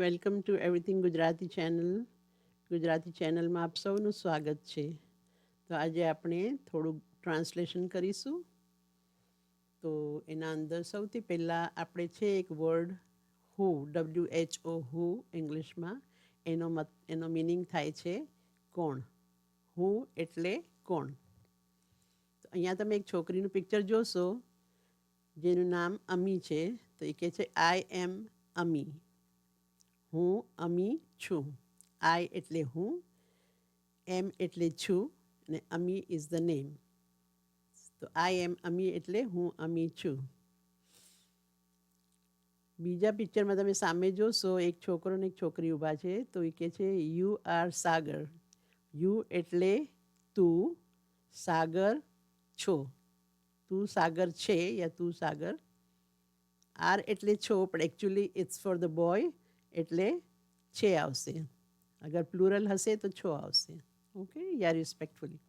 Welcome to everything Gujarati channel. Gujarati ચેનલમાં આપ સૌનું સ્વાગત છે. તો આજે આપણે થોડુંક ટ્રાન્સલેશન કરીશું. તો એના અંદર સૌથી પહેલાં આપણે છે એક word who W H O who ઇંગ્લિશમાં. એનો મત, એનો મિનિંગ થાય છે કોણ? હુ એટલે કોણ? તો અહીંયા તમે એક છોકરીનું પિક્ચર જોશો, જેનું નામ અમી છે. તો એ કહે છે આઈ એમ અમી હું અમી છું. આઈ એટલે હું, એમ એટલે છું અને અમી ઇઝ ધ નેમ તો આઈ એમ અમી એટલે હું અમી છું. બીજા પિક્ચરમાં તમે સામે જોશો, એક છોકરો ને એક છોકરી ઊભા છે, તો એ કહે છે યુ આર સાગર. યુ એટલે તું સાગર છો. તું સાગર છે યા તું સાગર. આર એટલે છો, પણ actually it's for the boy એટલે છે આવશે. અગર પ્લુરલ હશે તો છો આવશે. ઓકે યા રિસ્પેક્ટફુલી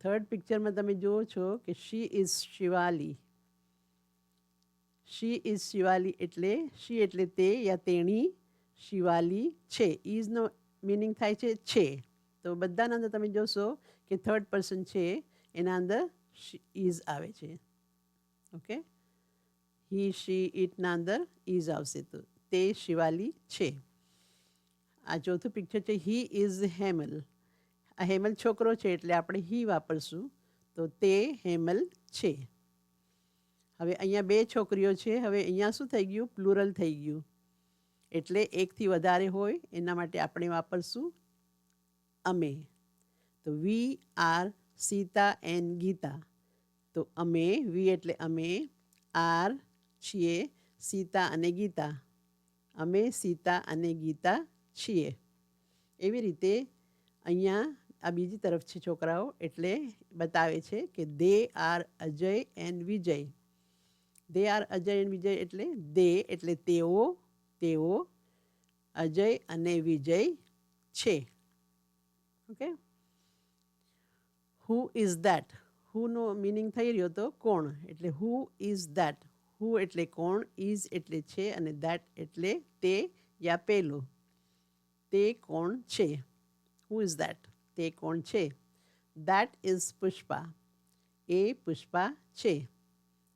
થર્ડ પિક્ચરમાં તમે જુઓ છો કે she is Shivali she is Shivali એટલે શી એટલે તે યા તેણી શિવાલી છે. ઇઝનો મિનિંગ થાય છે છે. તો બધાના અંદર તમે જોશો કે થર્ડ પર્સન છે, એના અંદર ઇઝ આવે છે. ઓકે હી શી ઇટના અંદર ઇઝ આવશે તો. તે શિવાલી છે. આ ચોથું પિક્ચર છે, હી ઇઝ હેમલ. આ હેમલ છોકરો છે એટલે આપણે હી વાપરશું તો તે હેમલ છે. હવે અહીંયા બે છોકરીઓ છે, હવે અહીંયા શું થઈ ગયું? પ્લુરલ થઈ ગયું. એટલે એકથી વધારે હોય એના માટે આપણે વાપરશું અમે. તો we are Sita and Gita. તો અમે વી એટલે અમે આર છીએ સીતા અને ગીતા. અમે સીતા અને ગીતા છીએ એવી રીતે અહીંયા આ બીજી તરફ છે છોકરાઓ એટલે બતાવે છે કે they are Ajay and Vijay they are Ajay and Vijay એટલે દે એટલે તેઓ તેઓ અજય અને વિજય છે ઓકે હુ ઇઝ દેટ હુનો મિનિંગ થઈ રહ્યો હતો કોણ એટલે હુ ઇઝ દેટ હુ એટલે કોણ ઇઝ એટલે છે અને દેટ એટલે તે યા પેલું. તે કોણ છે? હુ ઇઝ દેટ તે કોણ છે? That is Pushpa. એ પુષ્પા છે.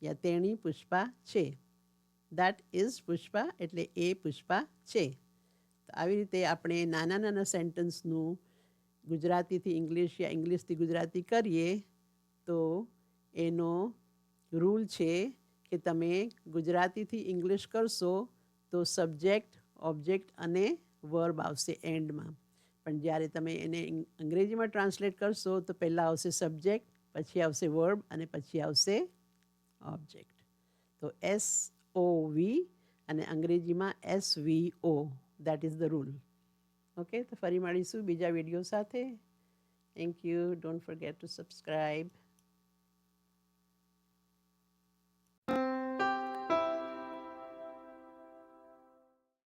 યા તેણી પુષ્પા છે. દેટ ઇઝ પુષ્પા એટલે એ પુષ્પા છે. તો આવી રીતે આપણે નાના નાના સેન્ટન્સનું ગુજરાતીથી ઇંગ્લિશ યા ઇંગ્લિશથી ગુજરાતી કરીએ તો એનો રૂલ છે કે તમે ગુજરાતીથી ઇંગ્લિશ કરશો તો સબ્જેક્ટ ઓબ્જેક્ટ અને વર્બ આવશે એન્ડમાં પણ જ્યારે તમે એને અંગ્રેજીમાં ટ્રાન્સલેટ કરશો તો પહેલાં આવશે સબ્જેક્ટ પછી આવશે વર્બ અને પછી આવશે ઓબ્જેક્ટ તો એસ ઓ વી અને અંગ્રેજીમાં S V O that is the rule okay તો ફરી મળીશું બીજા વીડિયો સાથે. Thank you don't forget to subscribe